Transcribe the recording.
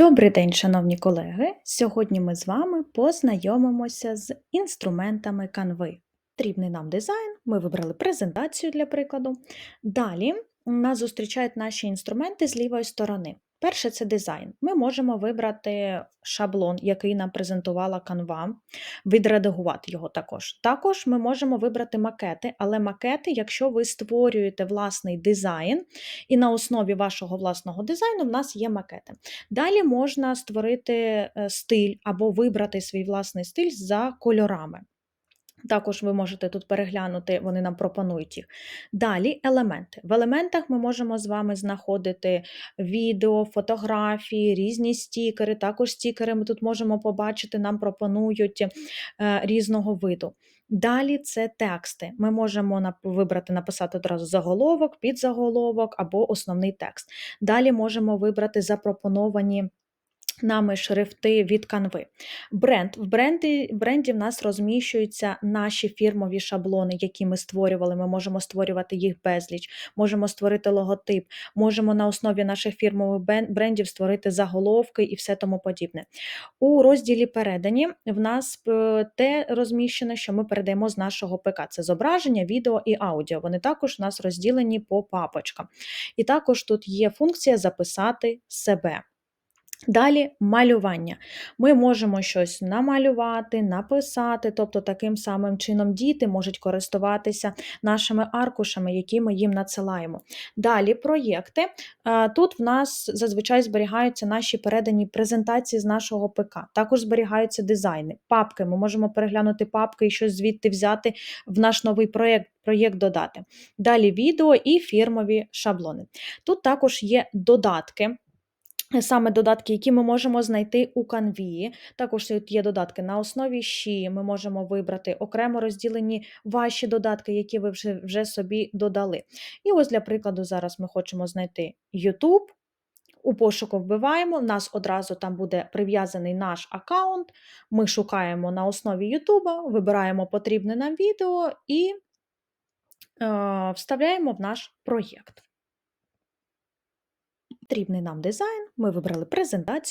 Добрий день, шановні колеги! Сьогодні ми з вами познайомимося з інструментами канви. Потрібний нам дизайн, ми вибрали презентацію для прикладу. Далі нас зустрічають наші інструменти з лівої сторони. Перше це дизайн. Ми можемо вибрати шаблон, який нам презентувала Canva, відредагувати його також. Також ми можемо вибрати макети, але макети, якщо ви створюєте власний дизайн, і на основі вашого власного дизайну в нас є макети. Далі можна створити е, стиль або вибрати свій власний стиль за кольорами. Також ви можете тут переглянути, вони нам пропонують їх. Далі елементи. В елементах ми можемо з вами знаходити відео, фотографії, різні стікери. Також стікери ми тут можемо побачити, нам пропонують е, різного виду. Далі це тексти. Ми можемо вибрати, написати одразу заголовок, підзаголовок або основний текст. Далі можемо вибрати запропоновані нами шрифти від канви. Бренд. В бренді, бренді в нас розміщуються наші фірмові шаблони, які ми створювали. Ми можемо створювати їх безліч, можемо створити логотип, можемо на основі наших фірмових брендів створити заголовки і все тому подібне. У розділі передані в нас е, те розміщено, що ми передаємо з нашого ПК. Це зображення, відео і аудіо. Вони також у нас розділені по папочкам. І також тут є функція записати себе. Далі малювання. Ми можемо щось намалювати, написати, тобто таким самим чином діти можуть користуватися нашими аркушами, які ми їм надсилаємо. Далі проєкти. Е, Тут в нас зазвичай зберігаються наші передані презентації з нашого ПК. Також зберігаються дизайни, папки. Ми можемо переглянути папки і щось звідти взяти в наш новий проєкт. Проєкт додати. Далі відео і фірмові шаблони. Тут також є додатки. Саме додатки, які ми можемо знайти у канві. Також тут є додатки на основі щі. Ми можемо вибрати окремо розділені ваші додатки, які ви вже, вже собі додали. І ось для прикладу, зараз ми хочемо знайти YouTube. У пошуку вбиваємо, у нас одразу там буде прив'язаний наш аккаунт. Ми шукаємо на основі YouTube, вибираємо потрібне нам відео і е, вставляємо в наш проєкт. Потрібний нам дизайн, ми вибрали презентацію.